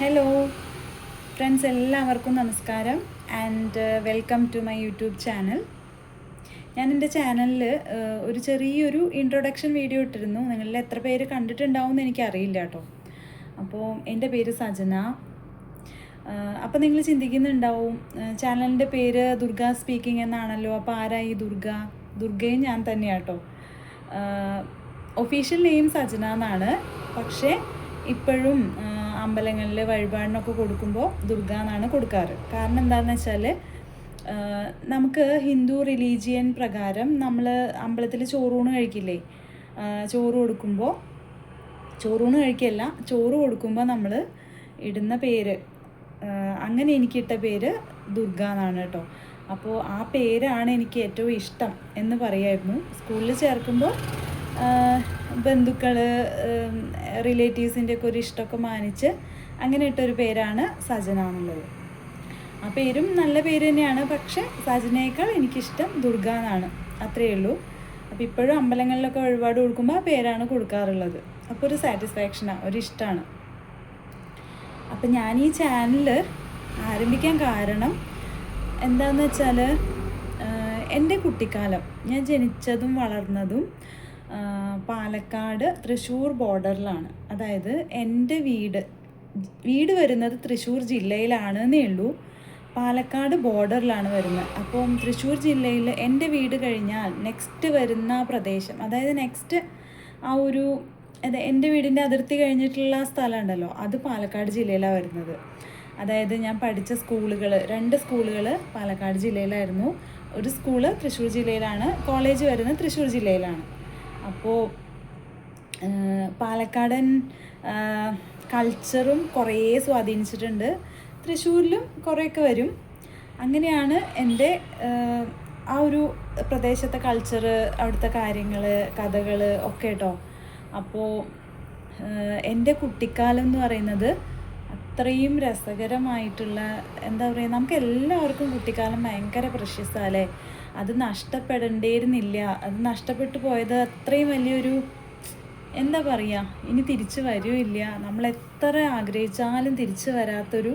Hello friends എല്ലാവർക്കും നമസ്കാരം. And welcome to my YouTube channel ഞാൻ എന്റെ ചാനലിൽ ഒരു ചെറിയൊരു ഇൻട്രൊഡക്ഷൻ വീഡിയോ ഇട്ടിരുന്നു. നിങ്ങളിൽ എത്ര പേര് കണ്ടിട്ടുണ്ടാവും എന്ന് എനിക്കറിയില്ല കേട്ടോ. അപ്പോൾ എന്റെ പേര് സജന. അപ്പോൾ നിങ്ങൾ ചിന്തിക്കുന്നുണ്ടാവും ചാനലിന്റെ പേര് ദുർഗ സ്പീക്കിംഗ് എന്നാണല്ലോ. അപ്പോൾ ആരായി ദുർഗ? ദുർഗയും ഞാൻ തന്നെയാണ് കേട്ടോ. ഒഫീഷ്യൽ നെയിം സജന എന്നാണ്. പക്ഷേ ഇപ്പോഴും അമ്പലങ്ങളിൽ വഴിപാടിനൊക്കെ കൊടുക്കുമ്പോൾ ദുർഗ എന്നാണ് കൊടുക്കാറ്. കാരണം എന്താണെന്ന് വെച്ചാൽ നമുക്ക് ഹിന്ദു റിലീജിയൻ പ്രകാരം നമ്മൾ അമ്പലത്തിൽ ചോറൂണ് കഴിക്കില്ലേ? ചോറ് കൊടുക്കുമ്പോൾ ചോറൂണ് കഴിക്കല്ല ചോറ് കൊടുക്കുമ്പോൾ നമ്മൾ ഇടുന്ന പേര് അങ്ങനെ എനിക്കിട്ട പേര് ദുർഗ എന്നാണ് കേട്ടോ. അപ്പോൾ ആ പേരാണ് എനിക്ക് ഏറ്റവും ഇഷ്ടം എന്ന് പറയായിരുന്നു. സ്കൂളിൽ ചേർക്കുമ്പോൾ ബന്ധുക്കൾ റിലേറ്റീവ്സിന്റെ ഒക്കെ ഒരു ഇഷ്ടമൊക്കെ മാനിച്ച് അങ്ങനെ ഇട്ടൊരു പേരാണ് സജന എന്നുള്ളത് ആ പേരും നല്ല പേര് തന്നെയാണ്. പക്ഷെ സജനയേക്കാൾ എനിക്കിഷ്ടം ദുർഗ എന്നാണ്. അത്രയേ ഉള്ളൂ. അപ്പോൾ ഇപ്പോഴും അമ്പലങ്ങളിലൊക്കെ ഒരുപാട് കൊടുക്കുമ്പോൾ ആ പേരാണ് കൊടുക്കാറുള്ളത്. അപ്പോൾ ഒരു സാറ്റിസ്ഫാക്ഷനാണ് ഒരു ഇഷ്ടമാണ് അപ്പം ഞാൻ ഈ ചാനൽ ആരംഭിക്കാൻ കാരണം എന്താണെന്ന് വെച്ചാൽ എന്റെ കുട്ടിക്കാലം. ഞാൻ ജനിച്ചതും വളർന്നതും പാലക്കാട് തൃശ്ശൂർ ബോർഡറിലാണ്. അതായത് എന്റെ വീട് വീട് വരുന്നത് തൃശ്ശൂർ ജില്ലയിലാണ് എന്നേ ഉള്ളൂ. പാലക്കാട് ബോർഡറിലാണ് വരുന്നത്. അപ്പം തൃശ്ശൂർ ജില്ലയിൽ എന്റെ വീട് കഴിഞ്ഞാൽ നെക്സ്റ്റ് വരുന്ന പ്രദേശം അതായത് നെക്സ്റ്റ് ആ ഒരു അതെ എന്റെ വീടിന്റെ അതിർത്തി കഴിഞ്ഞിട്ടുള്ള സ്ഥലം ഉണ്ടല്ലോ അത് പാലക്കാട് ജില്ലയിലാണ് വരുന്നത്. അതായത് ഞാൻ പഠിച്ച സ്കൂളുകൾ രണ്ട് സ്കൂളുകൾ പാലക്കാട് ജില്ലയിലായിരുന്നു. ഒരു സ്കൂൾ തൃശ്ശൂർ ജില്ലയിലാണ് കോളേജ് വരുന്നത് തൃശ്ശൂർ ജില്ലയിലാണ്. അപ്പോൾ പാലക്കാടൻ കൾച്ചറും കുറേ സ്വാധീനിച്ചിട്ടുണ്ട്. തൃശ്ശൂരിലും കുറേയൊക്കെ വരും. അങ്ങനെയാണ് എന്റെ ആ ഒരു പ്രദേശത്തെ കൾച്ചർ അവിടുത്തെ കാര്യങ്ങൾ കഥകൾ ഒക്കെ കേട്ടോ അപ്പോൾ എന്റെ കുട്ടിക്കാലം എന്ന് പറയുന്നത് അത്രയും രസകരമായിട്ടുള്ള എന്താ പറയുക നമുക്ക് എല്ലാവർക്കും കുട്ടിക്കാലം ഭയങ്കര പ്രശസ്തല്ലേ? അത് നഷ്ടപ്പെടേണ്ടിയിരുന്നില്ല. അത് നഷ്ടപ്പെട്ടു പോയത് അത്രയും വലിയൊരു എന്താ പറയുക ഇനി തിരിച്ചു വരുമില്ല നമ്മൾ എത്ര ആഗ്രഹിച്ചാലും തിരിച്ചു വരാത്തൊരു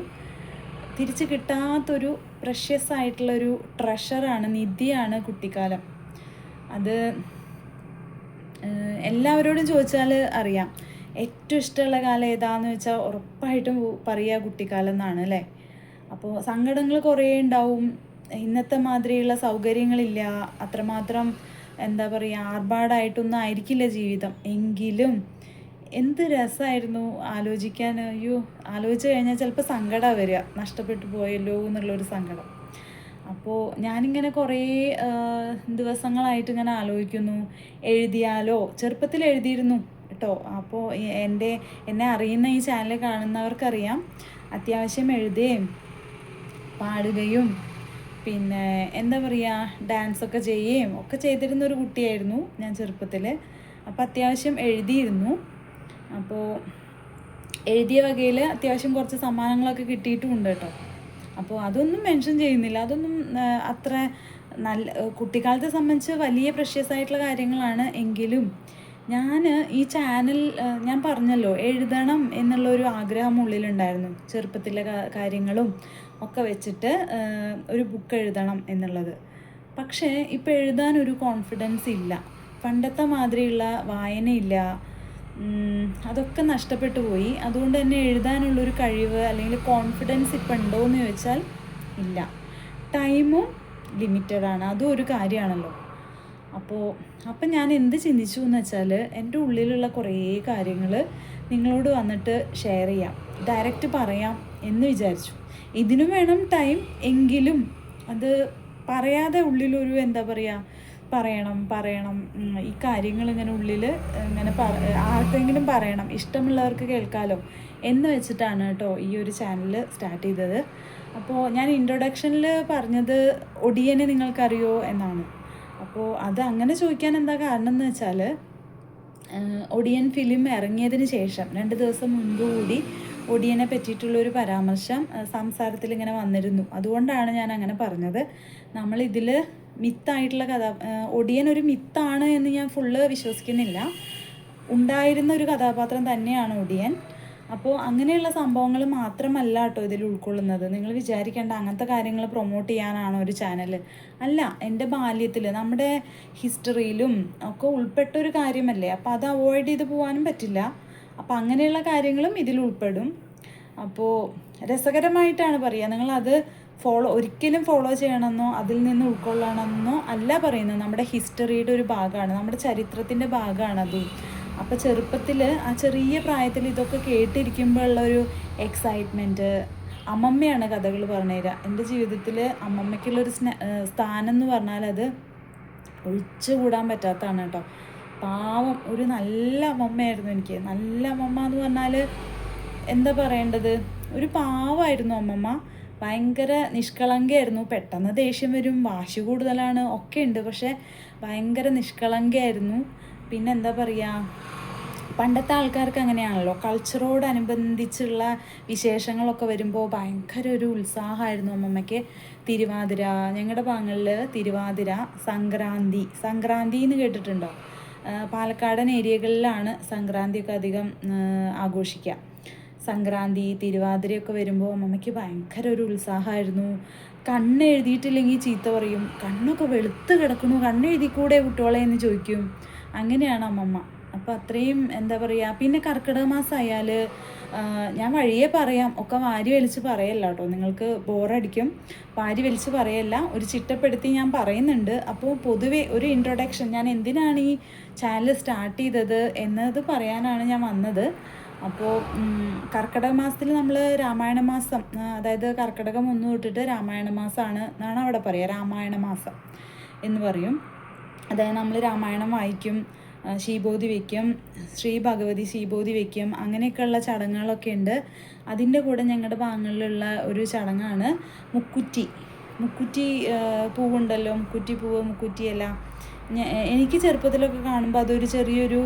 തിരിച്ചു കിട്ടാത്തൊരു പ്രഷ്യസ് ആയിട്ടുള്ളൊരു ട്രഷറാണ് നിധിയാണ് കുട്ടിക്കാലം. അത് എല്ലാവരോടും ചോദിച്ചാൽ അറിയാം. ഏറ്റവും ഇഷ്ടമുള്ള കാലം ഏതാന്ന് വെച്ചാൽ ഉറപ്പായിട്ടും പറയുക കുട്ടിക്കാലം എന്നാണ് അല്ലേ? അപ്പോൾ സങ്കടങ്ങൾ കുറേ ഉണ്ടാവും. ഇന്നത്തെ മാതിരിയുള്ള സൗകര്യങ്ങളില്ല. അത്രമാത്രം എന്താ പറയുക ആർഭാടായിട്ടൊന്നും ആയിരിക്കില്ല ജീവിതം. എങ്കിലും എന്ത് രസമായിരുന്നു ആലോചിക്കാൻ. അയ്യോ ആലോചിച്ച് കഴിഞ്ഞാൽ ചിലപ്പോൾ സങ്കടമാണ് വരിക നഷ്ടപ്പെട്ടു പോയല്ലോ എന്നുള്ളൊരു സങ്കടം. അപ്പോൾ ഞാനിങ്ങനെ കുറേ ദിവസങ്ങളായിട്ട് ഇങ്ങനെ ആലോചിക്കുന്നു. എഴുതിയാലോ? ചെറുപ്പത്തിൽ എഴുതിയിരുന്നു. കേട്ടോ. അപ്പോൾ എന്റെ എന്നെ അറിയുന്ന ഈ ചാനൽ കാണുന്നവർക്കറിയാം. അത്യാവശ്യം എഴുതുകയും പാടുകയും പിന്നെ എന്താ പറയുക ഡാൻസൊക്കെ ചെയ്യുകയും ഒക്കെ ചെയ്തിരുന്ന ഒരു കുട്ടിയായിരുന്നു ഞാൻ ചെറുപ്പത്തിൽ അപ്പോൾ അത്യാവശ്യം എഴുതിയിരുന്നു. അപ്പോൾ എഴുതിയ വകയിൽ അത്യാവശ്യം കുറച്ച് സമ്മാനങ്ങളൊക്കെ കിട്ടിയിട്ടുമുണ്ട് കേട്ടോ. അപ്പോൾ അതൊന്നും മെൻഷൻ ചെയ്യുന്നില്ല. അതൊന്നും അത്ര നല്ല കുട്ടിക്കാലത്തെ സംബന്ധിച്ച് വലിയ പ്രഷ്യസ് ആയിട്ടുള്ള കാര്യങ്ങളാണ് എങ്കിലും ഞാൻ ഈ ചാനൽ ഞാൻ പറഞ്ഞല്ലോ എഴുതണം എന്നുള്ള ഒരു ആഗ്രഹം ഉള്ളിലുണ്ടായിരുന്നു. ചെറുപ്പത്തിലെ കാര്യങ്ങളും ഒക്കെ വെച്ചിട്ട് ഒരു ബുക്ക് എഴുതണം എന്നുള്ളത്. പക്ഷേ ഇപ്പോൾ എഴുതാൻ ഒരു കോൺഫിഡൻസ് ഇല്ല. പണ്ടത്തെ മാതിരിയുള്ള വായനയില്ല. അതൊക്കെ നഷ്ടപ്പെട്ടു പോയി. അതുകൊണ്ട് തന്നെ എഴുതാനുള്ളൊരു കഴിവ് അല്ലെങ്കിൽ കോൺഫിഡൻസ് ഇപ്പം ഉണ്ടോ എന്ന് ചോദിച്ചാൽ ഇല്ല. ടൈമും ലിമിറ്റഡാണ് അതും ഒരു കാര്യമാണല്ലോ. അപ്പോൾ അപ്പം ഞാൻ എന്ത് ചിന്തിച്ചു എന്ന് വെച്ചാൽ എന്റെ ഉള്ളിലുള്ള കുറേ കാര്യങ്ങൾ നിങ്ങളോട് വന്നിട്ട് ഷെയർ ചെയ്യാം. ഡയറക്റ്റ് പറയാം എന്ന് വിചാരിച്ചു. ഇതിനും വേണം ടൈം എങ്കിലും അത് പറയാതെ ഉള്ളിലൊരു എന്താ പറയുക പറയണം പറയണം ഈ കാര്യങ്ങൾ ഇങ്ങനെ ഉള്ളിൽ ഇങ്ങനെ പറ ആർക്കെങ്കിലും പറയണം ഇഷ്ടമുള്ളവർക്ക് കേൾക്കാലോ എന്ന് വെച്ചിട്ടാണ് കേട്ടോ ഈ ഒരു ചാനൽ സ്റ്റാർട്ട് ചെയ്തത്. അപ്പോൾ ഞാൻ ഇൻട്രൊഡക്ഷനിൽ പറഞ്ഞത് ഒടിയനെ നിങ്ങൾക്കറിയോ എന്നാണ്. അപ്പോൾ അത് അങ്ങനെ ചോദിക്കാൻ എന്താ കാരണം എന്ന് വെച്ചാൽ ഒടിയൻ ഫിലിം ഇറങ്ങിയതിന് ശേഷം രണ്ട് ദിവസം മുൻപ് കൂടി ഒടിയനെ പറ്റിയിട്ടുള്ളൊരു പരാമർശം സംസാരത്തിൽ ഇങ്ങനെ വന്നിരുന്നു. അതുകൊണ്ടാണ് ഞാൻ അങ്ങനെ പറഞ്ഞത്. നമ്മളിതിൽ മിത്തായിട്ടുള്ള കഥ ഒടിയൻ ഒരു മിത്താണ് എന്ന് ഞാൻ ഫുള്ള് വിശ്വസിക്കുന്നില്ല. ഉണ്ടായിരുന്ന ഒരു കഥാപാത്രം തന്നെയാണ് ഒടിയൻ. അപ്പോൾ അങ്ങനെയുള്ള സംഭവങ്ങൾ മാത്രമല്ല കേട്ടോ ഇതിൽ ഉൾക്കൊള്ളുന്നത്. നിങ്ങൾ വിചാരിക്കേണ്ട അങ്ങനത്തെ കാര്യങ്ങൾ പ്രൊമോട്ട് ചെയ്യാനാണോ ഒരു ചാനൽ അല്ല എന്റെ ബാല്യത്തിൽ നമ്മുടെ ഹിസ്റ്ററിയിലും ഒക്കെ ഉൾപ്പെട്ട ഒരു കാര്യമല്ലേ? അപ്പോൾ അത് അവോയ്ഡ് ചെയ്ത് പോകാനും പറ്റില്ല. അപ്പോൾ അങ്ങനെയുള്ള കാര്യങ്ങളും ഇതിൽ ഉൾപ്പെടും. അപ്പോൾ രസകരമായിട്ടാണ് പറയുക നിങ്ങളത് ഫോളോ ഒരിക്കലും ഫോളോ ചെയ്യണമെന്നോ അതിൽ നിന്ന് ഉൾക്കൊള്ളണമെന്നോ അല്ല പറയുന്നത്. നമ്മുടെ ഹിസ്റ്ററിയുടെ ഒരു ഭാഗമാണ് നമ്മുടെ ചരിത്രത്തിന്റെ ഭാഗമാണതും അപ്പോൾ ചെറുപ്പത്തിൽ ആ ചെറിയ പ്രായത്തിൽ ഇതൊക്കെ ഒരു എക്സൈറ്റ്മെന്റ് അമ്മമ്മയാണ് കഥകൾ പറഞ്ഞു പറഞ്ഞുതരിക എന്റെ ജീവിതത്തിൽ അമ്മമ്മയ്ക്കുള്ളൊരു സ്ന സ്ഥാനം എന്ന് പറഞ്ഞാൽ അത് ഒഴിച്ചുകൂടാൻ പറ്റാത്തതാണ് കേട്ടോ പാവം ഒരു നല്ല അമ്മമ്മയായിരുന്നു എനിക്ക്. നല്ല അമ്മമ്മ എന്ന് പറഞ്ഞാൽ എന്താ പറയേണ്ടത്? ഒരു പാവമായിരുന്നു അമ്മമ്മ. ഭയങ്കര നിഷ്കളങ്കയായിരുന്നു. പെട്ടെന്ന് ദേഷ്യം വരും വാശി കൂടുതലാണ് ഒക്കെ ഉണ്ട്. പക്ഷേ ഭയങ്കര നിഷ്കളങ്കയായിരുന്നു. പിന്നെ എന്താ പറയുക പണ്ടത്തെ ആൾക്കാർക്ക് അങ്ങനെയാണല്ലോ. കൾച്ചറോടനുബന്ധിച്ചുള്ള വിശേഷങ്ങളൊക്കെ വരുമ്പോൾ ഭയങ്കര ഒരു ഉത്സാഹമായിരുന്നു അമ്മമ്മയ്ക്ക്. തിരുവാതിര ഞങ്ങളുടെ ഭാഗങ്ങളിൽ തിരുവാതിര സംക്രാന്തി സംക്രാന്തി എന്ന് കേട്ടിട്ടുണ്ടോ? പാലക്കാടൻ ഏരിയകളിലാണ് സംക്രാന്തിയൊക്കെ അധികം ആഘോഷിക്കുക സംക്രാന്തി തിരുവാതിരയൊക്കെ വരുമ്പോൾ അമ്മമ്മയ്ക്ക് ഭയങ്കര ഒരു ഉത്സാഹമായിരുന്നു. കണ്ണ് എഴുതിയിട്ടില്ലെങ്കിൽ ചീത്ത പറയും. കണ്ണൊക്കെ വെളുത്ത് കിടക്കണു. കണ്ണെഴുതിക്കൂടെ കുട്ടികളെ എന്ന് ചോദിക്കും. അങ്ങനെയാണ് അമ്മമ്മ. അപ്പോൾ അത്രയും എന്താ പറയുക പിന്നെ കർക്കിടക മാസം ആയാൽ ഞാൻ വഴിയെ പറയാം ഒക്കെ വാരി വലിച്ച് പറയല്ല കേട്ടോ നിങ്ങൾക്ക് ബോറടിക്കും. വാരി വലിച്ച് പറയല്ല. ഒരു ചിട്ടപ്പെടുത്തി ഞാൻ പറയുന്നുണ്ട്. അപ്പോൾ പൊതുവെ ഒരു ഇൻട്രൊഡക്ഷൻ ഞാൻ എന്തിനാണ് ഈ ചാനൽ സ്റ്റാർട്ട് ചെയ്തത് എന്നത് പറയാനാണ് ഞാൻ വന്നത്. അപ്പോൾ കർക്കിടക മാസത്തിൽ നമ്മൾ രാമായണ മാസം അതായത് കർക്കിടകം ഒന്ന് തൊട്ടിട്ട് രാമായണ മാസമാണ് എന്നാണ് അവിടെ പറയുക രാമായണ മാസം എന്ന് പറയും. അതായത് നമ്മൾ രാമായണം വായിക്കും ആ, ശീബോധി വയ്ക്കും ശ്രീ ഭഗവതി ശ്രീബോധി വയ്ക്കും അങ്ങനെയൊക്കെയുള്ള ചടങ്ങുകളൊക്കെ ഉണ്ട്. അതിന്റെ കൂടെ ഞങ്ങളുടെ ഭാഗങ്ങളിലുള്ള ഒരു ചടങ്ങാണ് മുക്കുറ്റി. മുക്കുറ്റി പൂവുണ്ടല്ലോ മുക്കുറ്റി പൂവ് മുക്കുറ്റി ഇല. എനിക്ക് ചെറുപ്പത്തിലൊക്കെ കാണുമ്പോൾ അതൊരു ചെറിയൊരു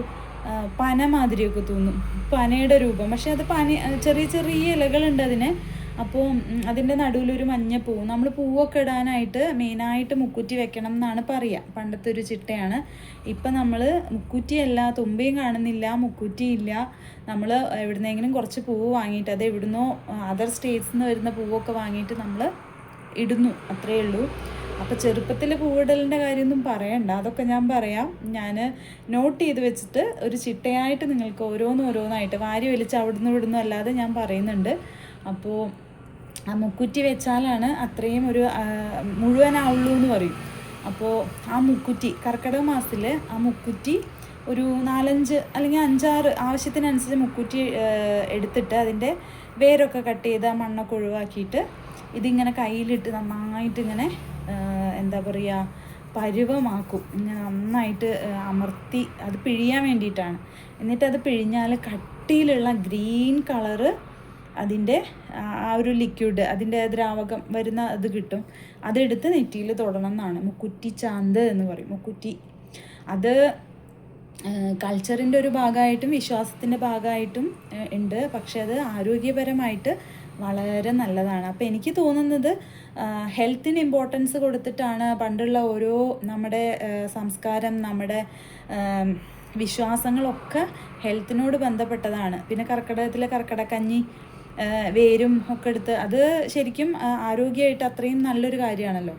പന മാതിരിയൊക്കെ തോന്നും. പനയുടെ രൂപം. പക്ഷെ അത് പന ചെറിയ ചെറിയ ഇലകളുണ്ട് അതിന്. അപ്പോൾ അതിന്റെ നടുവിലൊരു മഞ്ഞ പൂവ് നമ്മൾ പൂവൊക്കെ ഇടാനായിട്ട് മെയിനായിട്ട് മുക്കുറ്റി വെക്കണം എന്നാണ് പറയുക പണ്ടത്തെ ഒരു ചിട്ടയാണ്. ഇപ്പം നമ്മൾ മുക്കുറ്റിയല്ല തുമ്പയും കാണുന്നില്ല മുക്കുറ്റിയില്ല നമ്മൾ എവിടുന്നെങ്കിലും കുറച്ച് പൂവ് വാങ്ങിയിട്ട് അത് എവിടുന്നോ അതർ സ്റ്റേറ്റ്സിൽ നിന്ന് വരുന്ന പൂവൊക്കെ വാങ്ങിയിട്ട് നമ്മൾ ഇടുന്നു. അത്രയേ ഉള്ളൂ. അപ്പോൾ ചെറുപ്പത്തിൽ പൂവിടലിന്റെ കാര്യമൊന്നും പറയണ്ട. അതൊക്കെ ഞാൻ പറയാം. ഞാൻ നോട്ട് ചെയ്ത് വെച്ചിട്ട് ഒരു ചിട്ടയായിട്ട് നിങ്ങൾക്ക് ഓരോന്നോരോന്നായിട്ട് വാരി വലിച്ച് അവിടുന്ന് ഇവിടുന്നും അല്ലാതെ ഞാൻ പറയുന്നുണ്ട്. അപ്പോൾ ആ മുക്കുറ്റി വെച്ചാലാണ് അത്രയും ഒരു മുഴുവനാവുള്ളൂ എന്ന് പറയും. അപ്പോൾ ആ മുക്കുറ്റി കർക്കിടക മാസത്തിൽ ആ മുക്കുറ്റി ഒരു നാലഞ്ച് അല്ലെങ്കിൽ അഞ്ചാറ് ആവശ്യത്തിനനുസരിച്ച് മുക്കുറ്റി എടുത്തിട്ട് അതിന്റെ വേരൊക്കെ കട്ട് ചെയ്ത് ആ മണ്ണൊക്കെ ഒഴിവാക്കിയിട്ട് ഇതിങ്ങനെ കയ്യിലിട്ട് നന്നായിട്ട് ഇങ്ങനെ എന്താ പറയുക പരുവമാക്കും. ഇങ്ങനെ നന്നായിട്ട് അമർത്തി അത് പിഴിയാൻ വേണ്ടിയിട്ടാണ്. എന്നിട്ട് അത് പിഴിഞ്ഞാൽ കട്ടിയിലുള്ള ഗ്രീൻ കളറ് അതിന്റെ ആ- ഒരു ലിക്വിഡ് അതിന്റെ ദ്രാവകം വരുന്ന അത് കിട്ടും. അതെടുത്ത് നെറ്റിയിൽ തൊടണം എന്നാണ്. മുക്കുറ്റി ചാന്ത് എന്ന് പറയും. മുക്കുറ്റി. അത് കൾച്ചറിന്റെ ഒരു ഭാഗമായിട്ടും വിശ്വാസത്തിന്റെ ഭാഗമായിട്ടും ഉണ്ട്. പക്ഷെ അത് ആരോഗ്യപരമായിട്ട് വളരെ നല്ലതാണ്. അപ്പോൾ എനിക്ക് തോന്നുന്നത് ഹെൽത്തിന് ഇമ്പോർട്ടൻസ് കൊടുത്തിട്ടാണ് പണ്ടുള്ള ഓരോ നമ്മുടെ സംസ്കാരം നമ്മുടെ വിശ്വാസങ്ങളൊക്കെ ഹെൽത്തിനോട് ബന്ധപ്പെട്ടതാണ്. പിന്നെ കർക്കിടകത്തിലെ കർക്കിടക്കഞ്ഞി വേരും ഒക്കെ എടുത്ത് അത് ശരിക്കും ആരോഗ്യമായിട്ട് അത്രയും നല്ലൊരു കാര്യമാണല്ലോ.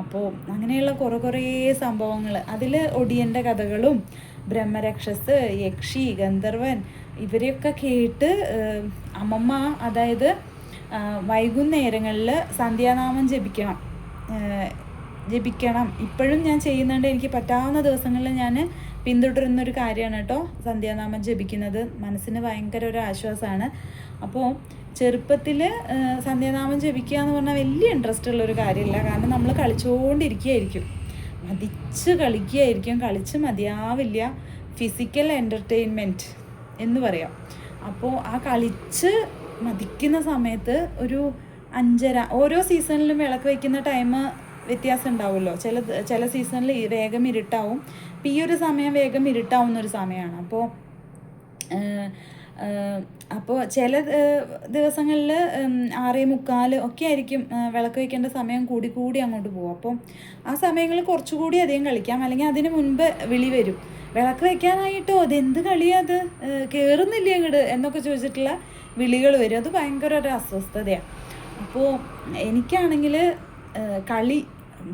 അപ്പോൾ അങ്ങനെയുള്ള കുറേ കുറേ സംഭവങ്ങൾ. അതിൽ ഒടിയന്റെ കഥകളും ബ്രഹ്മരക്ഷസ് യക്ഷി ഗന്ധർവൻ ഇവരെയൊക്കെ കേട്ട് അമ്മമ്മ അതായത് വൈകുന്നേരങ്ങളിൽ സന്ധ്യാനാമം ജപിക്കണം. ജപിക്കണം. ഇപ്പോഴും ഞാൻ ചെയ്യുന്നുണ്ട്. എനിക്ക് പറ്റാവുന്ന ദിവസങ്ങളിൽ ഞാൻ പിന്തുടരുന്നൊരു കാര്യമാണ് കേട്ടോ സന്ധ്യാനാമം ജപിക്കുന്നത്. മനസ്സിന് ഭയങ്കര ഒരു ആശ്വാസമാണ്. അപ്പോൾ ചെറുപ്പത്തിൽ സന്ധ്യാനാമം ജപിക്കുക എന്ന് പറഞ്ഞാൽ വലിയ ഇൻട്രസ്റ്റ് ഉള്ളൊരു കാര്യമില്ല കാരണം നമ്മൾ കളിച്ചുകൊണ്ടിരിക്കുകയായിരിക്കും മതിച്ച് കളിക്കുകയായിരിക്കും കളിച്ച് മതിയാവില്ല. ഫിസിക്കൽ എന്റർടൈൻമെന്റ് എന്ന് പറയാം. അപ്പോൾ ആ കളിച്ച് മതിക്കുന്ന സമയത്ത് ഒരു അഞ്ചര ഓരോ സീസണിലും വിളക്ക് വയ്ക്കുന്ന ടൈം വ്യത്യാസം ഉണ്ടാവുമല്ലോ. ചില ചില സീസണിൽ വേഗം ഇരുട്ടാവും. ഇപ്പം ഈ ഒരു സമയം വേഗം ഇരുട്ടാവുന്ന ഒരു സമയമാണ് അപ്പോൾ അപ്പോൾ ചില ദിവസങ്ങളിൽ ആറേ മുക്കാൽ ഒക്കെ ആയിരിക്കും വിളക്ക് വയ്ക്കേണ്ട സമയം കൂടി കൂടി അങ്ങോട്ട് പോകും. അപ്പം ആ സമയങ്ങളിൽ കുറച്ചുകൂടി അധികം കളിക്കാം. അല്ലെങ്കിൽ അതിന് മുൻപ് വിളി വരും. വിളക്ക് വയ്ക്കാനായിട്ടോ? അതെന്ത് കളിയാ അത്? കയറുന്നില്ല അങ്ങോട്ട് എന്നൊക്കെ ചോദിച്ചിട്ടുള്ള വിളികൾ വരും. അത് ഭയങ്കര ഒരു അസ്വസ്ഥതയാണ് അപ്പോൾ എനിക്കാണെങ്കിൽ കളി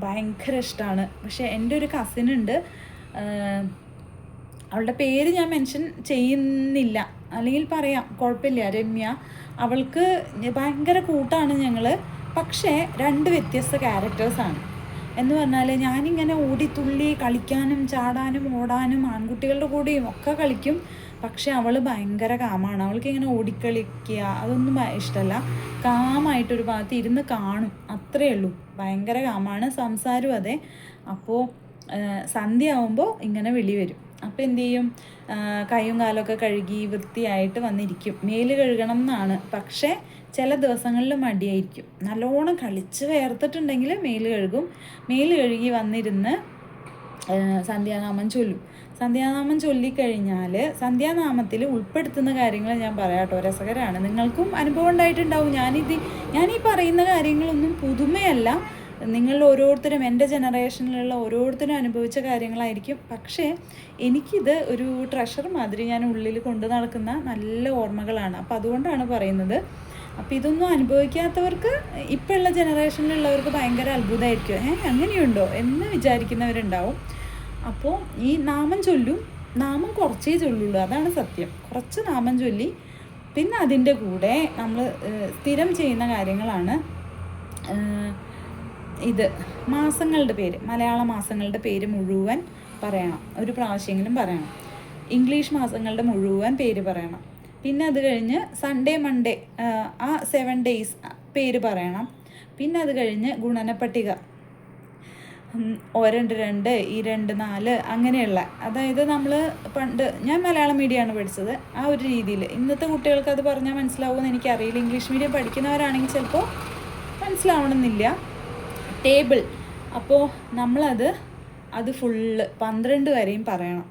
ഭയങ്കര ഇഷ്ടമാണ് പക്ഷേ എന്റെ ഒരു കസിനുണ്ട് അവളുടെ പേര് ഞാൻ മെൻഷൻ ചെയ്യുന്നില്ല. അല്ലെങ്കിൽ പറയാം കുഴപ്പമില്ല രമ്യ. അവൾക്ക് ഭയങ്കര കൂട്ടാണ് ഞങ്ങൾ പക്ഷേ രണ്ട് വ്യത്യസ്ത ക്യാരക്ടേഴ്സാണ് എന്ന് പറഞ്ഞാൽ ഞാനിങ്ങനെ ഓടിത്തുള്ളി കളിക്കാനും ചാടാനും ഓടാനും ആൺകുട്ടികളുടെ കൂടെയും ഒക്കെ കളിക്കും. പക്ഷെ അവൾ ഭയങ്കര കാമാണ്. അവൾക്ക് ഇങ്ങനെ ഓടിക്കളിക്കുക അതൊന്നും ഇഷ്ടമല്ല കാമായിട്ടൊരു ഭാഗത്ത് ഇരുന്ന് കാണും. അത്രയേ ഉള്ളൂ. ഭയങ്കര കാമാണ്. സംസാരവും അതെ. അപ്പോൾ സന്ധ്യ ആവുമ്പോൾ ഇങ്ങനെ വിളി വരും. അപ്പോൾ എന്തു ചെയ്യും? കൈയും കാലമൊക്കെ കഴുകി വൃത്തിയായിട്ട് വന്നിരിക്കും. മേൽ കഴുകണം എന്നാണ്. പക്ഷേ ചില ദിവസങ്ങളിൽ മടിയായിരിക്കും. നല്ലോണം കളിച്ച് വേർത്തിട്ടുണ്ടെങ്കിൽ മേൽ കഴുകും. മേൽ കഴുകി വന്നിരുന്ന് സന്ധ്യാനാമം ചൊല്ലും. സന്ധ്യാനാമം ചൊല്ലിക്കഴിഞ്ഞാൽ സന്ധ്യാനാമത്തിൽ ഉൾപ്പെടുത്തുന്ന കാര്യങ്ങൾ ഞാൻ പറയാട്ടോ രസകരമാണ്. നിങ്ങൾക്കും അനുഭവം ഉണ്ടായിട്ടുണ്ടാവും. ഞാനിത് ഞാൻ ഈ പറയുന്ന കാര്യങ്ങളൊന്നും പുതുമയല്ല. നിങ്ങൾ ഓരോരുത്തരും എന്റെ ജനറേഷനിലുള്ള ഓരോരുത്തരും അനുഭവിച്ച കാര്യങ്ങളായിരിക്കും. പക്ഷേ എനിക്കിത് ഒരു ട്രഷർ മാതിരി ഞാൻ ഉള്ളിൽ കൊണ്ടു നടക്കുന്ന നല്ല ഓർമ്മകളാണ്. അപ്പോൾ അതുകൊണ്ടാണ് പറയുന്നത്. അപ്പോൾ ഇതൊന്നും അനുഭവിക്കാത്തവർക്ക് ഇപ്പോഴുള്ള ജനറേഷനിലുള്ളവർക്ക് ഭയങ്കര അത്ഭുതമായിരിക്കും. ഏ അങ്ങനെയുണ്ടോ എന്ന് വിചാരിക്കുന്നവരുണ്ടാവും. അപ്പോൾ ഈ നാമം ചൊല്ലും നാമം കുറച്ചേ ചൊല്ലുള്ളൂ. അതാണ് സത്യം. കുറച്ച് നാമം ചൊല്ലി പിന്നെ അതിന്റെ കൂടെ നമ്മൾ സ്ഥിരം ചെയ്യുന്ന കാര്യങ്ങളാണ്. ഇത് മാസങ്ങളുടെ പേര് മലയാള മാസങ്ങളുടെ പേര് മുഴുവൻ പറയണം. ഒരു പ്രാവശ്യമെങ്കിലും പറയണം. ഇംഗ്ലീഷ് മാസങ്ങളുടെ മുഴുവൻ പേര് പറയണം. പിന്നെ അത് കഴിഞ്ഞ് സൺഡേ മൺഡേ ആ സെവൻ ഡേയ്സ് പേര് പറയണം. പിന്നെ അത് കഴിഞ്ഞ് ഗുണനപ്പട്ടിക. പട്ടിക ഓ രണ്ട് രണ്ട് ഈ രണ്ട് നാല് അങ്ങനെയുള്ള. അതായത് നമ്മൾ പണ്ട് ഞാൻ മലയാളം മീഡിയമാണ് പഠിച്ചത്. ആ ഒരു രീതിയിൽ. ഇന്നത്തെ കുട്ടികൾക്ക് അത് പറഞ്ഞാൽ മനസ്സിലാവുമെന്ന് എനിക്കറിയില്ല. ഇംഗ്ലീഷ് മീഡിയം പഠിക്കുന്നവരാണെങ്കിൽ ചിലപ്പോൾ മനസ്സിലാവണമെന്നില്ല. ടേബിൾ അപ്പോൾ നമ്മളത് അത് ഫുള്ള് പന്ത്രണ്ട് വരെയും പറയണം.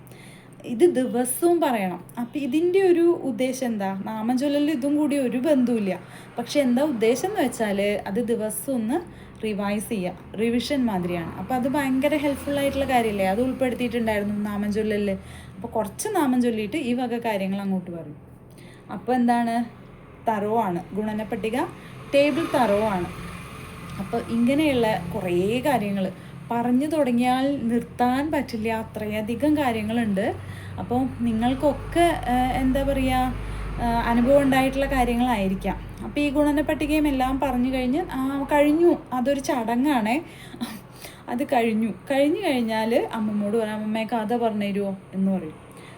ഇത് ദിവസവും പറയണം. അപ്പം ഇതിന്റെ ഒരു ഉദ്ദേശം എന്താ? നാമജ്വലിൽ ഇതും കൂടി ഒരു ബന്ധവുമില്ല പക്ഷെ എന്താ ഉദ്ദേശം എന്ന് വെച്ചാൽ അത് ദിവസം ഒന്ന് റിവൈസ് ചെയ്യുക റിവിഷൻ മാതിരിയാണ്. അപ്പോൾ അത് ഭയങ്കര ഹെൽപ്ഫുൾ ആയിട്ടുള്ള കാര്യമല്ലേ അത് ഉൾപ്പെടുത്തിയിട്ടുണ്ടായിരുന്നു നാമം ചൊല്ലലിൽ അപ്പോൾ കുറച്ച് നാമം ചൊല്ലിയിട്ട് ഈ വക കാര്യങ്ങൾ അങ്ങോട്ട് പറയും. അപ്പോൾ എന്താണ്? തറോ ആണ്. ഗുണനപ്പട്ടിക. ടേബിൾ തറോ ആണ്. അപ്പോൾ ഇങ്ങനെയുള്ള കുറേ കാര്യങ്ങൾ പറഞ്ഞു തുടങ്ങിയാൽ നിർത്താൻ പറ്റില്ല അത്രയധികം കാര്യങ്ങളുണ്ട്. അപ്പോൾ നിങ്ങൾക്കൊക്കെ എന്താ പറയുക അനുഭവം ഉണ്ടായിട്ടുള്ള കാര്യങ്ങളായിരിക്കാം. അപ്പോൾ ഈ ഗുണന പട്ടികയും എല്ലാം പറഞ്ഞു കഴിഞ്ഞ് കഴിഞ്ഞു. അതൊരു ചടങ്ങാണ്. അത് കഴിഞ്ഞു. കഴിഞ്ഞു കഴിഞ്ഞാൽ അമ്മമ്മോട് പറയാം അമ്മമ്മയെ കഥ പറഞ്ഞു തരുമോ എന്ന് പറയും.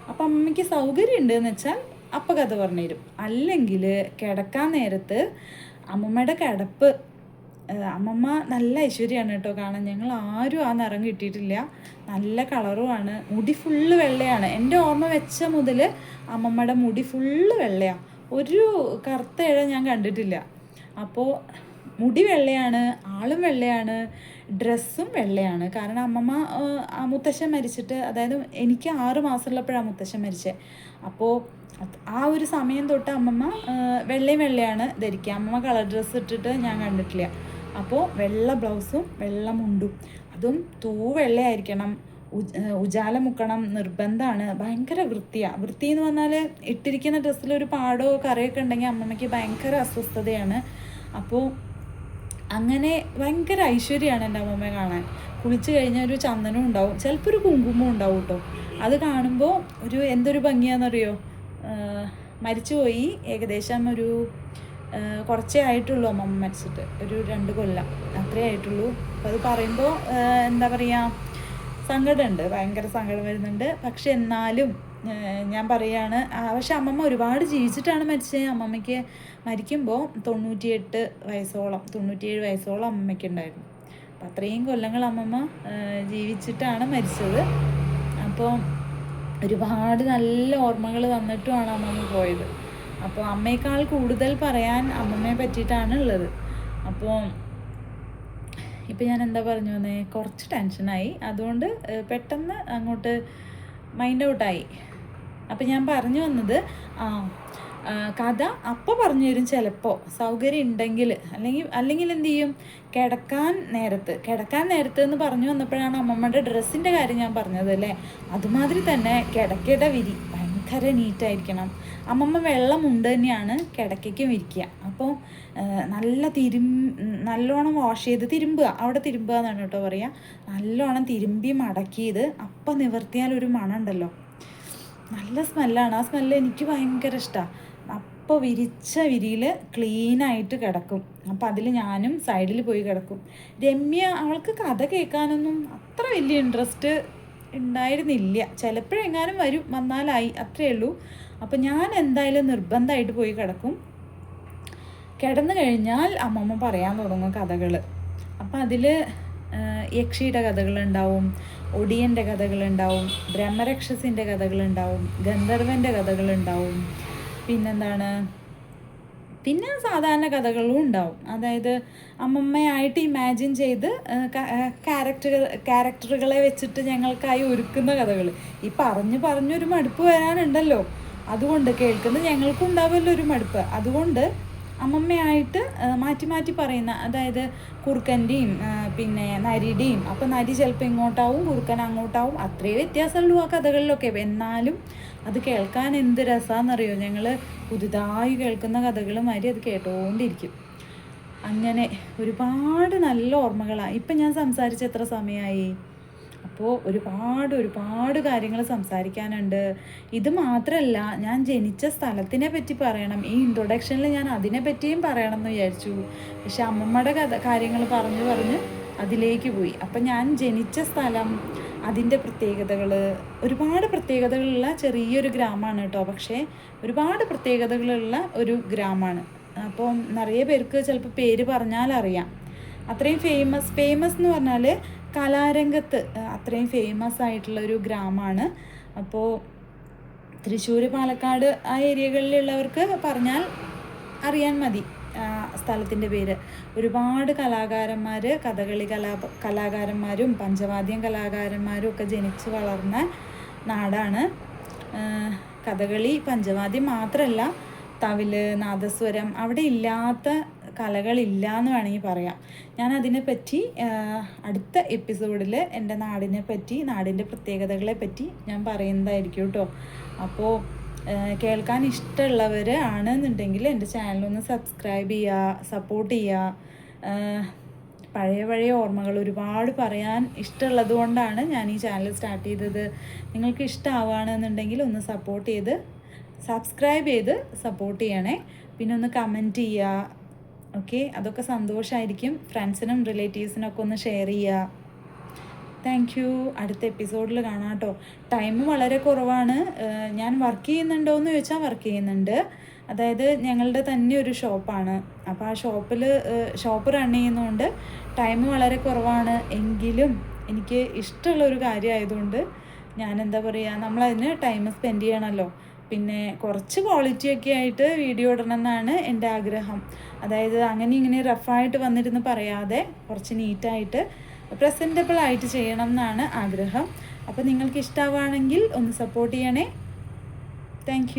അപ്പം അമ്മയ്ക്ക് സൗകര്യം ഉണ്ട് എന്ന് വെച്ചാൽ അപ്പം കഥ പറഞ്ഞു തരും. അല്ലെങ്കിൽ കിടക്കാൻ നേരത്ത് അമ്മമ്മയുടെ കിടപ്പ് അമ്മമ്മ നല്ല ഐശ്വര്യമാണ് കേട്ടോ കാണാൻ. ഞങ്ങൾ ആരും ആ നിറം കിട്ടിയിട്ടില്ല. നല്ല കളറുമാണ് മുടി ഫുള്ള് വെള്ളയാണ്. എന്റെ ഓർമ്മ വെച്ച മുതൽ അമ്മമ്മയുടെ മുടി ഫുള്ള് വെള്ളയാണ് ഒരു കറുത്ത ഇഴ ഞാൻ കണ്ടിട്ടില്ല. അപ്പോൾ മുടി വെള്ളയാണ് ആളും വെള്ളയാണ് ഡ്രസ്സും വെള്ളയാണ്. കാരണം അമ്മമ്മ മുത്തശ്ശൻ മരിച്ചിട്ട് അതായത് എനിക്ക് ആറ് മാസമുള്ളപ്പോഴാണ് മുത്തശ്ശൻ മരിച്ചത് അപ്പോൾ ആ ഒരു സമയം തൊട്ട് അമ്മമ്മ വെള്ളയും വെള്ളയാണ് ധരിക്കുക. അമ്മമ്മ കളർ ഡ്രസ്സ് ഇട്ടിട്ട് ഞാൻ കണ്ടിട്ടില്ല. അപ്പോൾ വെള്ള ബ്ലൗസും വെള്ള മുണ്ടും. അതും തൂവെള്ളയായിരിക്കണം ഉജാല മുക്കണം നിർബന്ധമാണ് ഭയങ്കര വൃത്തിയാണ് വൃത്തി എന്ന് പറഞ്ഞാൽ ഇട്ടിരിക്കുന്ന ഡ്രസ്സിൽ ഒരു പാടോ കറിയൊക്കെ ഉണ്ടെങ്കിൽ അമ്മമ്മയ്ക്ക് ഭയങ്കര അസ്വസ്ഥതയാണ്. അപ്പോൾ അങ്ങനെ ഭയങ്കര ഐശ്വര്യമാണ് എന്റെ അമ്മമ്മയെ കാണാൻ. കുളിച്ചു കഴിഞ്ഞാൽ ഒരു ചന്ദനം ഉണ്ടാവും. ചിലപ്പോൾ ഒരു കുങ്കുമം ഉണ്ടാവും കേട്ടോ അത് കാണുമ്പോൾ ഒരു എന്തൊരു ഭംഗിയാണെന്നറിയോ മരിച്ചുപോയി. ഏകദേശം ഒരു കുറച്ചേ ആയിട്ടുള്ളൂ അമ്മമ്മ മരിച്ചിട്ട്. ഒരു രണ്ട് കൊല്ലം. അത്രേ ആയിട്ടുള്ളൂ. അപ്പോൾ അത് പറയുമ്പോൾ എന്താ പറയുക സങ്കടമുണ്ട് ഭയങ്കര സങ്കടം വരുന്നുണ്ട്. പക്ഷെ എന്നാലും ഞാൻ പറയാണ് ആ, പക്ഷെ അമ്മമ്മ ഒരുപാട് ജീവിച്ചിട്ടാണ് മരിച്ചത് അമ്മമ്മയ്ക്ക് മരിക്കുമ്പോൾ തൊണ്ണൂറ്റിയെട്ട് വയസ്സോളം തൊണ്ണൂറ്റിയേഴ് വയസ്സോളം അമ്മമ്മയ്ക്ക് ഉണ്ടായിരുന്നു. അപ്പം അത്രയും കൊല്ലങ്ങൾ അമ്മമ്മ ജീവിച്ചിട്ടാണ് മരിച്ചത്. അപ്പോൾ ഒരുപാട് നല്ല ഓർമ്മകൾ തന്നിട്ടുമാണ് അമ്മമ്മ പോയത്. അപ്പോൾ അമ്മയേക്കാൾ കൂടുതൽ പറയാൻ അമ്മമ്മയെ പറ്റിയിട്ടാണ് ഉള്ളത്. അപ്പോൾ ഇപ്പം ഞാൻ എന്താ പറഞ്ഞു വന്നേ? കുറച്ച് ടെൻഷനായി അതുകൊണ്ട് പെട്ടെന്ന് അങ്ങോട്ട് മൈൻഡ് ഔട്ടായി അപ്പം ഞാൻ പറഞ്ഞു വന്നത് ആ കഥ അപ്പോൾ പറഞ്ഞു തരും ചിലപ്പോൾ സൗകര്യം ഉണ്ടെങ്കിൽ അല്ലെങ്കിൽ അല്ലെങ്കിൽ എന്ത് ചെയ്യും? കിടക്കാൻ നേരത്ത് കിടക്കാൻ നേരത്ത് എന്ന് പറഞ്ഞു വന്നപ്പോഴാണ് അമ്മമ്മയുടെ ഡ്രസ്സിന്റെ കാര്യം ഞാൻ പറഞ്ഞത് അല്ലേ? അതുമാതിരി തന്നെ കിടക്കയുടെ വിരി ഭയങ്കര നീറ്റായിരിക്കണം അമ്മമ്മ വെള്ളം ഉണ്ട് തന്നെയാണ് കിടക്കയ്ക്ക് വിരിക്കുക അപ്പോൾ നല്ല തിരും നല്ലോണം വാഷ് ചെയ്ത് തിരുമ്പുക. അവിടെ തിരുമ്പുക എന്നാണ് കേട്ടോ പറയുക. നല്ലോണം തിരുമ്പി മടക്കിയത്. അപ്പം നിവർത്തിയാൽ ഒരു മണമുണ്ടല്ലോ നല്ല സ്മെല്ലാണ്. ആ സ്മെല്ല് എനിക്ക് ഭയങ്കര ഇഷ്ടമാണ് അപ്പോൾ വിരിച്ച വിരിയിൽ ക്ലീനായിട്ട് കിടക്കും. അപ്പോൾ അതിൽ ഞാനും സൈഡിൽ പോയി കിടക്കും. രമ്യ അവൾക്ക് കഥ കേൾക്കാനൊന്നും അത്ര വലിയ ഇൻട്രസ്റ്റ് ഉണ്ടായിരുന്നില്ല. ചിലപ്പോഴെങ്ങാനും വരും. വന്നാലായി. അത്രയേ ഉള്ളൂ. അപ്പോൾ ഞാൻ എന്തായാലും നിർബന്ധമായിട്ട് പോയി കിടക്കും. കിടന്നു കഴിഞ്ഞാൽ അമ്മമ്മ പറയാൻ തുടങ്ങും കഥകൾ അപ്പം അതിൽ യക്ഷിയുടെ കഥകളുണ്ടാവും ഒടിയന്റെ കഥകളുണ്ടാവും ബ്രഹ്മരക്ഷസിന്റെ കഥകളുണ്ടാവും ഗന്ധർവന്റെ കഥകളുണ്ടാവും പിന്നെന്താണ് പിന്നെ സാധാരണ കഥകളും ഉണ്ടാവും. അതായത് അമ്മമ്മയായിട്ട് ഇമാജിൻ ചെയ്ത് ക്യാരക്ടറുകൾ ക്യാരക്ടറുകളെ വെച്ചിട്ട് ഞങ്ങൾക്കായി ഒരുക്കുന്ന കഥകൾ ഈ പറഞ്ഞു പറഞ്ഞൊരു മടുപ്പ് വരാനുണ്ടല്ലോ. അതുകൊണ്ട് കേൾക്കുന്ന ഞങ്ങൾക്കും ഉണ്ടാവുമല്ലോ ഒരു മടുപ്പ്. അതുകൊണ്ട് അമ്മമ്മയായിട്ട് മാറ്റി മാറ്റി പറയുന്ന അതായത് കുറുക്കന്റെയും പിന്നെ നരിയുടെയും അപ്പം നരി ചിലപ്പോൾ ഇങ്ങോട്ടാവും കുറുക്കൻ അങ്ങോട്ടാവും അത്രേ വ്യത്യാസമുള്ളൂ ആ കഥകളിലൊക്കെ. എന്നാലും അത് കേൾക്കാൻ എന്ത് രസമാണെന്നറിയോ ഞങ്ങൾ പുതുതായി കേൾക്കുന്ന കഥകൾ മാതിരി അത് കേട്ടുകൊണ്ടിരിക്കും അങ്ങനെ ഒരുപാട് നല്ല ഓർമ്മകളാണ് ഇപ്പം ഞാൻ സംസാരിച്ച എത്ര സമയമായി അപ്പോൾ ഒരുപാട് ഒരുപാട് കാര്യങ്ങൾ സംസാരിക്കാനുണ്ട്. ഇത് മാത്രമല്ല ഞാൻ ജനിച്ച സ്ഥലത്തിനെ പറ്റി പറയണം. ഈ ഇൻട്രൊഡക്ഷനിൽ ഞാൻ അതിനെ പറ്റിയും പറയണം എന്ന് വിചാരിച്ചു. പക്ഷെ അമ്മമ്മയുടെ കഥ കാര്യങ്ങൾ പറഞ്ഞു പറഞ്ഞ് അതിലേക്ക് പോയി. അപ്പം ഞാൻ ജനിച്ച സ്ഥലം അതിന്റെ പ്രത്യേകതകൾ ഒരുപാട് പ്രത്യേകതകളുള്ള ചെറിയൊരു ഗ്രാമമാണ് കേട്ടോ. പക്ഷേ ഒരുപാട് പ്രത്യേകതകളുള്ള ഒരു ഗ്രാമമാണ്. അപ്പോൾ നിറയെ പേർക്ക് ചിലപ്പോൾ പേര് പറഞ്ഞാൽ അറിയാം അത്രയും ഫേമസ് ഫേമസ് എന്ന് പറഞ്ഞാൽ കലാരംഗത്ത് അത്രയും ഫേമസ് ആയിട്ടുള്ള ഒരു ഗ്രാമമാണ്. അപ്പോൾ തൃശ്ശൂർ പാലക്കാട് ആ ഏരിയകളിലുള്ളവർക്ക് പറഞ്ഞാൽ അറിയാൻ മതി സ്ഥലത്തിന്റെ പേര്. ഒരുപാട് കലാകാരന്മാർ കഥകളി കലാ കലാകാരന്മാരും പഞ്ചവാദ്യം കലാകാരന്മാരും ഒക്കെ ജനിച്ച് വളർന്ന നാടാണ്. കഥകളി പഞ്ചവാദ്യം മാത്രമല്ല തവിൽ നാദസ്വരം അവിടെ ഇല്ലാത്ത കലകളില്ല എന്ന് വേണമെങ്കിൽ പറയാം. ഞാൻ അതിനെപ്പറ്റി അടുത്ത എപ്പിസോഡിൽ എന്റെ നാടിനെ പറ്റി നാടിന്റെ പ്രത്യേകതകളെ പറ്റി ഞാൻ പറയുന്നതായിരിക്കും കേട്ടോ. അപ്പോൾ കേൾക്കാൻ ഇഷ്ടമുള്ളവർ ആണെന്നുണ്ടെങ്കിൽ എന്റെ ചാനലൊന്ന് സബ്സ്ക്രൈബ് ചെയ്യുക സപ്പോർട്ട് ചെയ്യുക. പഴയ പഴയ ഓർമ്മകൾ ഒരുപാട് പറയാൻ ഇഷ്ടമുള്ളത് കൊണ്ടാണ് ഞാൻ ഈ ചാനൽ സ്റ്റാർട്ട് ചെയ്തത്. നിങ്ങൾക്ക് ഇഷ്ടമാവുകയാണെന്നുണ്ടെങ്കിൽ ഒന്ന് സപ്പോർട്ട് ചെയ്ത് സബ്സ്ക്രൈബ് ചെയ്ത് സപ്പോർട്ട് ചെയ്യണേ. പിന്നെ ഒന്ന് കമന്റ് ചെയ്യുക. ഓക്കെ അതൊക്കെ സന്തോഷമായിരിക്കും ഫ്രണ്ട്സിനും റിലേറ്റീവ്സിനൊക്കെ ഒന്ന് ഷെയർ ചെയ്യുക താങ്ക് യു അടുത്ത എപ്പിസോഡിൽ കാണാം കേട്ടോ ടൈം വളരെ കുറവാണ്. ഞാൻ വർക്ക് ചെയ്യുന്നുണ്ടോ എന്ന് ചോദിച്ചാൽ വർക്ക് ചെയ്യുന്നുണ്ട്. അതായത് ഞങ്ങളുടെ തന്നെ ഒരു ഷോപ്പാണ് അപ്പോൾ ആ ഷോപ്പിൽ ഷോപ്പ് റൺ ചെയ്യുന്നതുകൊണ്ട് ടൈം വളരെ കുറവാണ്. എങ്കിലും എനിക്ക് ഇഷ്ടമുള്ള ഒരു കാര്യമായതുകൊണ്ട് ഞാൻ എന്താ പറയുക നമ്മളതിന് ടൈം സ്പെൻഡ് ചെയ്യണമല്ലോ പിന്നെ കുറച്ച് ക്വാളിറ്റിയൊക്കെ ആയിട്ട് വീഡിയോ ഇടണം എന്നാണ് എന്റെ ആഗ്രഹം. അതായത് അങ്ങനെ ഇങ്ങനെ റഫായിട്ട് വന്നിരുന്ന് പറയാതെ കുറച്ച് നീറ്റായിട്ട് പ്രസന്റബിൾ ആയിട്ട് ചെയ്യണം എന്നാണ് ആഗ്രഹം. അപ്പോൾ നിങ്ങൾക്ക് ഇഷ്ടമാവുകയാണെങ്കിൽ ഒന്ന് സപ്പോർട്ട് ചെയ്യണേ. താങ്ക്